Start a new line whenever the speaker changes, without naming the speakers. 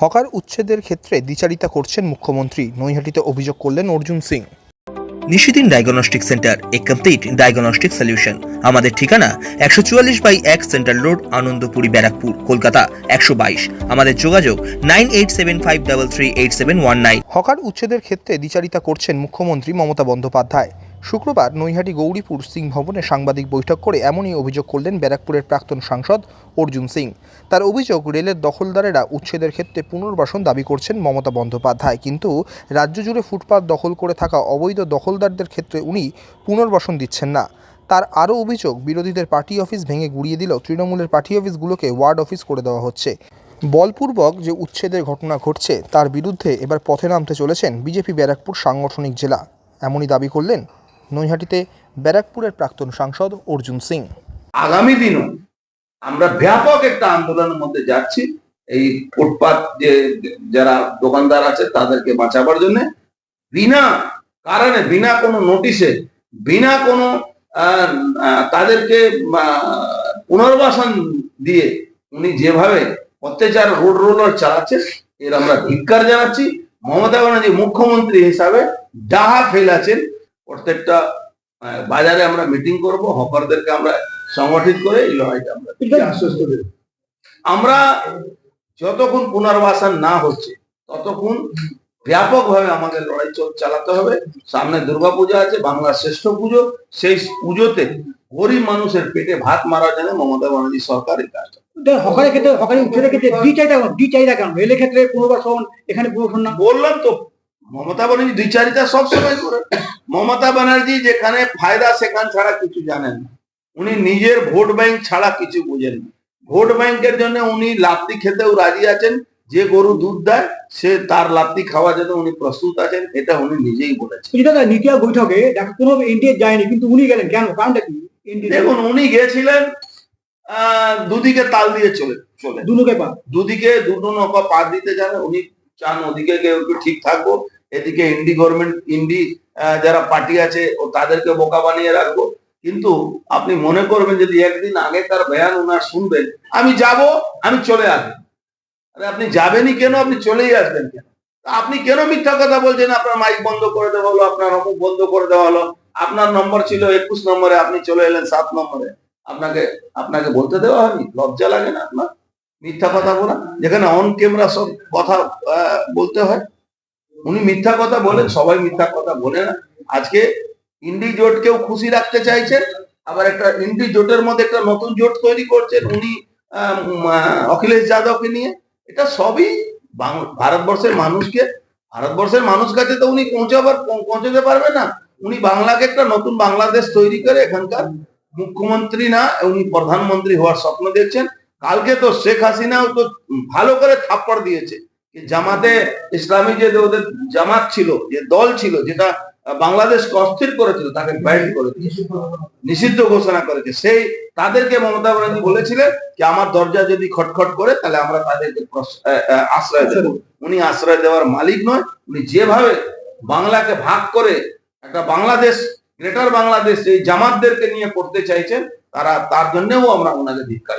Hawker উচ্ছেদের ক্ষেত্রে দ্বিচারিতা করছেন মুখ্যমন্ত্রী। নৈহাটিতে অভিযোগ করলেন অর্জুন সিং।
নিশিদিন ডায়াগনস্টিক সেন্টার এ কমপ্লিট ডায়াগনস্টিক সলিউশন। আমাদের ঠিকানা একশো চুয়াল্লিশ বাই এক সেন্ট্রাল রোড আনন্দপুরি ব্যারাকপুর কলকাতা একশো বাইশ। আমাদের যোগাযোগ nine eight seven five double three eight seven one nine.
Hawker উচ্ছেদের ক্ষেত্রে দ্বিচারিতা করছেন মুখ্যমন্ত্রী মমতা বন্দ্যোপাধ্যায়। শুক্রবার নৈহাটি গৌরীপুর সিং ভবনে সাংবাদিক বৈঠক করে এমনই অভিযোগ করলেন ব্যারাকপুরের প্রাক্তন সাংসদ অর্জুন সিং। তার অভিযোগ, রেলের দখলদারেরা উচ্ছেদের ক্ষেত্রে পুনর্বাসন দাবি করছেন মমতা বন্দ্যোপাধ্যায়। কিন্তু রাজ্য জুড়ে ফুটপাত দখল করে থাকা অবৈধ দখলদারদের ক্ষেত্রে উনি পুনর্বাসন দিচ্ছেন না। তার আরও অভিযোগ, বিরোধীদের পার্টি অফিস ভেঙে গুড়িয়ে দিলেও তৃণমূলের পার্টি অফিসগুলোকে ওয়ার্ড অফিস করে দেওয়া হচ্ছে। বলপূর্বক যে উচ্ছেদের ঘটনা ঘটছে, তার বিরুদ্ধে এবার পথে নামতে চলেছেন বিজেপি ব্যারাকপুর সাংগঠনিক জেলা। এমনই দাবি করলেন নৈহাটিতে ব্যারাকপুরের প্রাক্তন সাংসদ অর্জুন সিং।
আগামী দিনও আমরা ব্যাপক একটা আন্দোলনের মধ্যে যাচ্ছি। এই ফুটপাত যে যারা দোকানদার আছে, তাদেরকে বাঁচাবার জন্য। বিনা কারণে, বিনা কোনো নোটিশে, বিনা কোনো তাদেরকে পুনর্বাসন দিয়ে উনি যেভাবে অত্যাচার রোড রোলার চালাচ্ছে, এর আমরা ধিক্কার জানাচ্ছি। মমতা ব্যানার্জি মুখ্যমন্ত্রী হিসাবে ডাহা ফেলাছেন। প্রত্যেকটা বাজারে আমরা মিটিং করব হকারদেরকে আমরা সংগঠিত করে এই লড়াইটা আমরা আশ্বস্ত দেব আমরা যতক্ষণ পুনর্বাসন না হচ্ছে ততক্ষণ ব্যাপকভাবে আমাদের লড়াই চল চালাতে হবে। সামনে দুর্গাপূজা আছে বাংলার শ্রেষ্ঠ পুজো। সেই পুজোতে গরিব মানুষের পেটে ভাত মারার জন্য মমতা ব্যানার্জি সরকার এই কাজটা
হকারের ক্ষেত্রে হকারি উচ্ছেদের ক্ষেত্রে দ্বি চাহিদা কেন দ্বি চাহিদা কেন? রেলের ক্ষেত্রে পুনর্বাসন এখানে পুনর্বাসন না?
বললাম তো মমতা ব্যানার্জি দ্বিচারিতা সবসময় করে। মমতা ব্যানার্জি যেখানে ফায়দা সেখান ছাড়া কিছু জানেন না। উনি নিজের ভোট ব্যাংক ছাড়া কিছু বুঝেন না। ভোট ব্যাংকের জন্য উনি লাত্তি খেতেও রাজি আছেন। যে গরু দুধ দেয় সে তার লাত্তি খাওয়ার জন্য উনি প্রস্তুত আছেন। এটা উনি নিজেই বলেছেন।
দাদা বৈঠকে দেখা কোনো এনডিএ যায়নি কিন্তু উনি গেলেন কেন? কারণটা কি?
দেখুন উনি গেছিলেন আহ, দুদিকে তাল দিয়ে চলে চলে।
দুনুকে পা।
দুদিকে দুটো নৌকা পার দিতে জানে উনি চান ওদিকে কেউ ঠিক থাকব। এদিকে ইন্ডি গভর্নমেন্ট ইন্ডি যারা পার্টি আছে, ও তাদেরকে বোকা বানিয়ে রাখব। কিন্তু আপনি মনে করবেন যদি একদিন আগেকার বয়ান ওনার শুনবেন, আমি যাব, আমি চলে আসব। আরে আপনি যাবেনই কেন? আপনি চলেই আসবেন কেন? আপনি কেন মিথ্যা কথা বলছেন? আপনার মাইক বন্ধ করে দেওয়া হলো, আপনার অমুক বন্ধ করে দেওয়া হলো। আপনার নম্বর ছিল একুশ নম্বরে, আপনি চলে এলেন সাত নম্বরে। আপনাকে আপনাকে বলতে দেওয়া হয়নি? লজ্জা লাগে না আপনার? মিথ্যা কথা বলা? যেখানে অন ক্যামেরা সব কথা বলতে হয়। উনি মিথ্যা কথা বলেন সবাই মিথ্যা কথা বলে না। আজকে ইন্ডি জোটকেও খুশি রাখতে চাইছেন, আবার একটা ইন্ডি জোটের মধ্যে একটা নতুন জোট তৈরি করছেন উনি অখিলেশ যাদবকে নিয়ে। এটা সবই ভারতবর্ষের মানুষকে, ভারতবর্ষের মানুষ কাছে তো উনি পৌঁছাবার পৌঁছাতে পারবে না। উনি বাংলাকে একটা নতুন বাংলাদেশ তৈরি করে এখানকার মুখ্যমন্ত্রী না, উনি প্রধানমন্ত্রী হওয়ার স্বপ্ন দেখছেন। কালকে তো শেখ হাসিনাও তো ভালো করে থাপ্পড় দিয়েছে। জামাতে ইসলামী যে ওদের জামাত ছিল, যে দল ছিল, যেটা বাংলাদেশকে অস্থির করেছিল, তাকে ব্যান্ড করে নিষিদ্ধ ঘোষণা করেছে। সেই তাদেরকে মমতা ব্যানার্জি বলেছিলেন যে, আমার দরজা যদি খটখট করে, তাহলে আমরা তাদেরকে আশ্রয় দেব। উনি আশ্রয় দেওয়ার মালিক নয়, উনি যেভাবে বাংলাকে ভাগ করে একটা বাংলাদেশ, গ্রেটার বাংলাদেশ, এই জামাতদেরকে নিয়ে করতে চাইছেন, তারা, তার জন্যও আমরা ওনাকে ধিক্কার